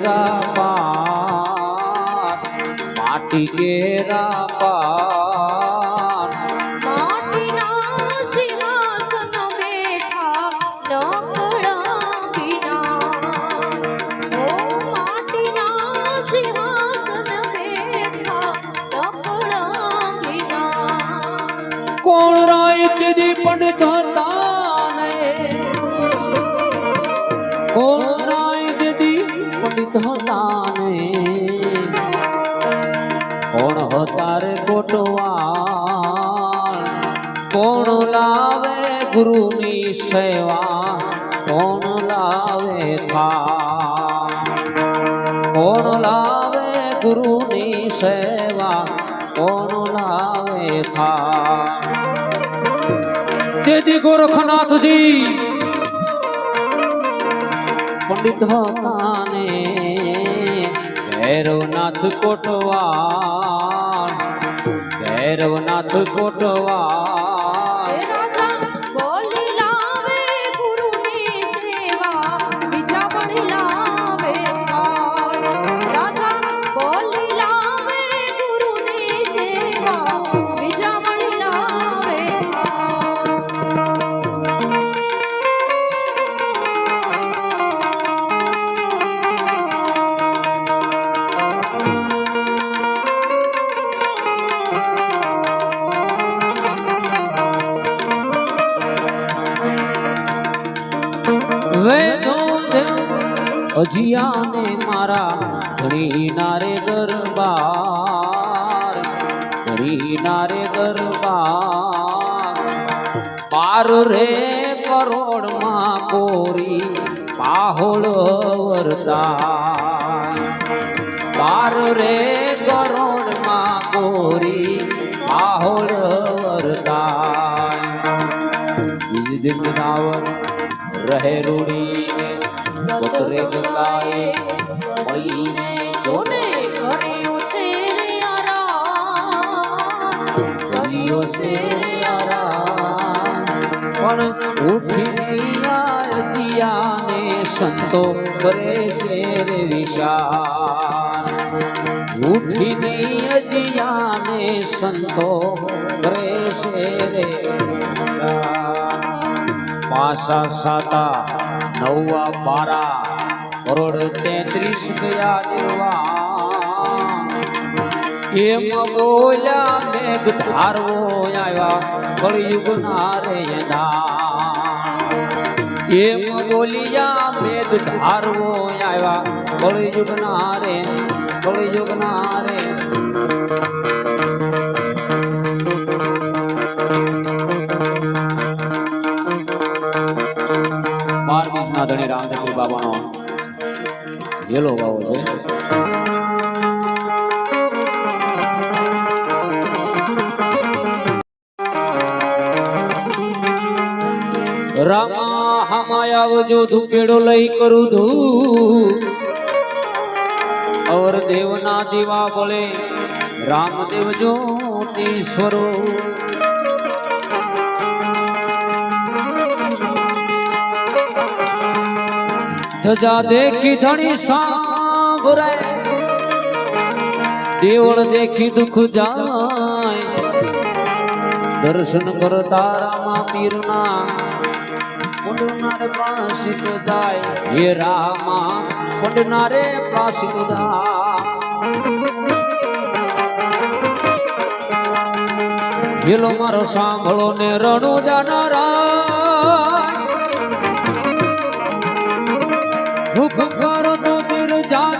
પાર માટી કેરા પાર માટીના સિંહાસન બેઠા નકળા વિના ઓ માટીના સિંહાસન બેઠા નકળા વિના કોણ રાય તેદી પંડિત કોણ હતા રે કોટવાળ કોણ લાવે ગુરુની સેવા કોણ લાવે થા કોણ લાવે ગુરુની સેવા કોણ લાવે થા તેથી ગોરખનાથજી પંડિત હતા ને ભૈરવનાથ કોટવાન ભૈરવનાથ કોટવાન અજિયાને મારા ધણી નારે દરબાર, ધણી નારે દરબાર. પાર રે કરોડમાં કોરી પાહોળ વરતા પાર રે કરોડમાં કોરી પાહોળ વરતા બીજ દિન રહે રૂડીને બકરે ગંગાએ મળીને જોને કર્યું છે રે આરામ. કર્યો છે રે આરામ. પણ ઉઠીને આરતીયાને સંતો કરે છે રે વિશાળ. ઉઠીને અજિયાને સંતો કરે છે રે પાસા સાતા નવા બારા કરોડ તેત્રીસ ગયા દેવા એમ બોલ્યા, મેઘ ધારવો આવ્યા કળયુગ ના રે એમ બોલ્યા, મેઘ ધારવો આવ્યા કળયુગ ના રે કળયુગ ના રે. બીજના ધણી બાબાનો હેલો વાવો છે. રામા હામાય આવજો, ધુપેડો લઈ કરું ધૂ અવર દેવના દીવા બોલે રામદેવ જ્યોતિશ્વરો. ધજા દેખી ધણી સાંભરાય દેવળ દેખી દુખ જાય. દર્શન કરતા રામા પીરના પંડનારે પ્રાસિત જાય. હે રામા પંડનારે પ્રાસિત હેલો મારો સાંભળો ને રણો જાનારા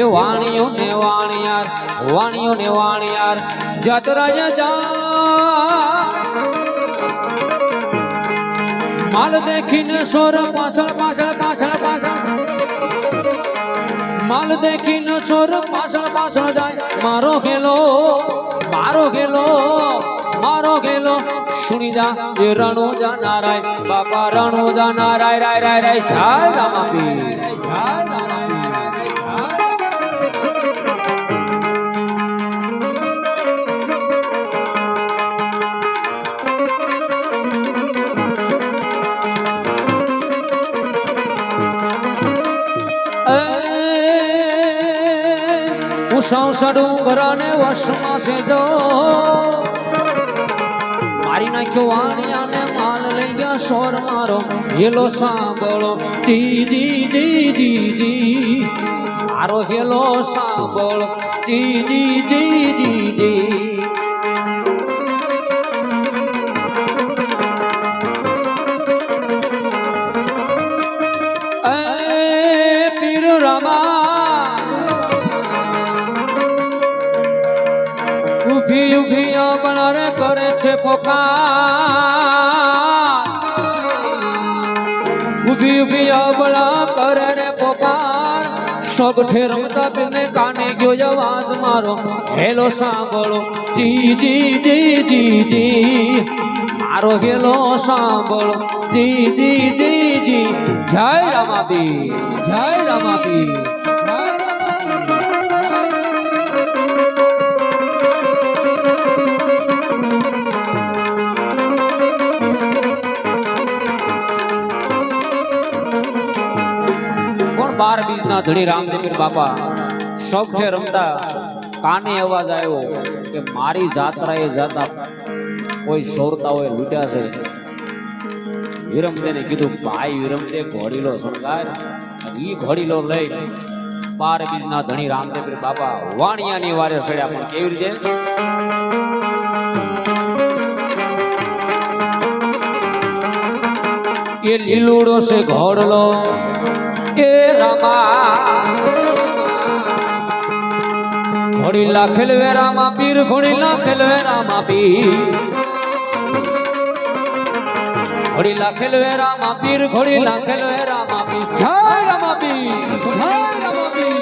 એ વાણીઓ ને વાણિયાર વાણીઓ ને વાણિયાર જત રાજા જા માલ દેખીને સોર પાછળ પાછળ પાછળ પાછળ માલ દેખીને સોર પાછળ પાછળ જાય મારો ગેલો મારો ગેલો મારો ગેલો শুনি যা এ রানো জানা রায় বাবা রানো জানা রায় রায় রায় রায় ঝায় রামাপি ঝায় রামা ઘરને વશમાં સેજો મારી નાખ્યો વાણિયાને માલ લઈ ગયા સોર મારો હેલો સાંભળો. દીદી દીદી દી મારો હેલો સાંભળો. દીદી દીદી દી ઊભી ઊભી અબળારે કરે છે પોકાર ઊભી ઊભી અબળા કરે રે પોકાર સગઠે રમતા પીરને કાને ગયો અવાજ મારો હેલો સાંભળો જી જી જી જી જી મારો હેલો સાંભળો જી જી જી જી જય રામાબી જય રામાબી જય રામાબી બાર બીજના ધણી રામદેવીર બાપા. સૌઠે રમતા કાને અવાજ આવ્યો કે મારી જાત્રાએ જતા કોઈ સોરતા હોય લૂટ્યા છે? વિરમદેને કીધું, ભાઈ વિરમદે ઘોડીલો શણગાર. ઈ ઘોડીલો લઈ બાર બીજના ધણી રામદેવ બાપા વાણિયાની વારે સડ્યા પણ કેવી રીતે? એ લીલુડો છે ઘોડલો. એ રમા ઘોડી લાખેલ વેરામાં પીર ઘોડી લાખેલ વેરામાં પીર ઘોડી લાખેલ વેરામાં પીર ઘોડી લાખેલ વેરામાં પીર જય રામા પીર જય રામા પીર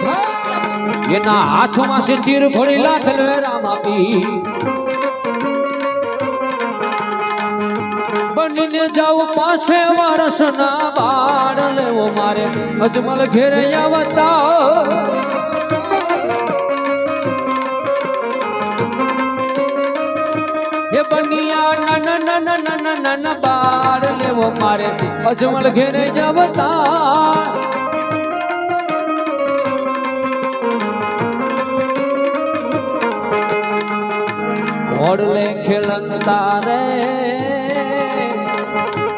જય રામા. એના હાથમાં છે તીર ઘોડી લાખેલ બનીને જાઉં પાસે વારસના બાળ લેવો મારે. અજમલ ઘેર આવતા. હે બનિયા નન નન નન નન બાળ લેવો મારે. અજમલ ઘેરે જવતા. ઓડલે ખેલંતા રે.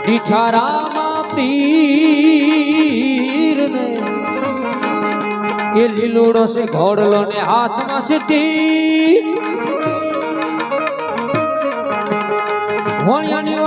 ઈઠારામાં પીર ને એ લીલુડો છે ઘોડલો ને હાથમાં છે તીર. ભોણિયાની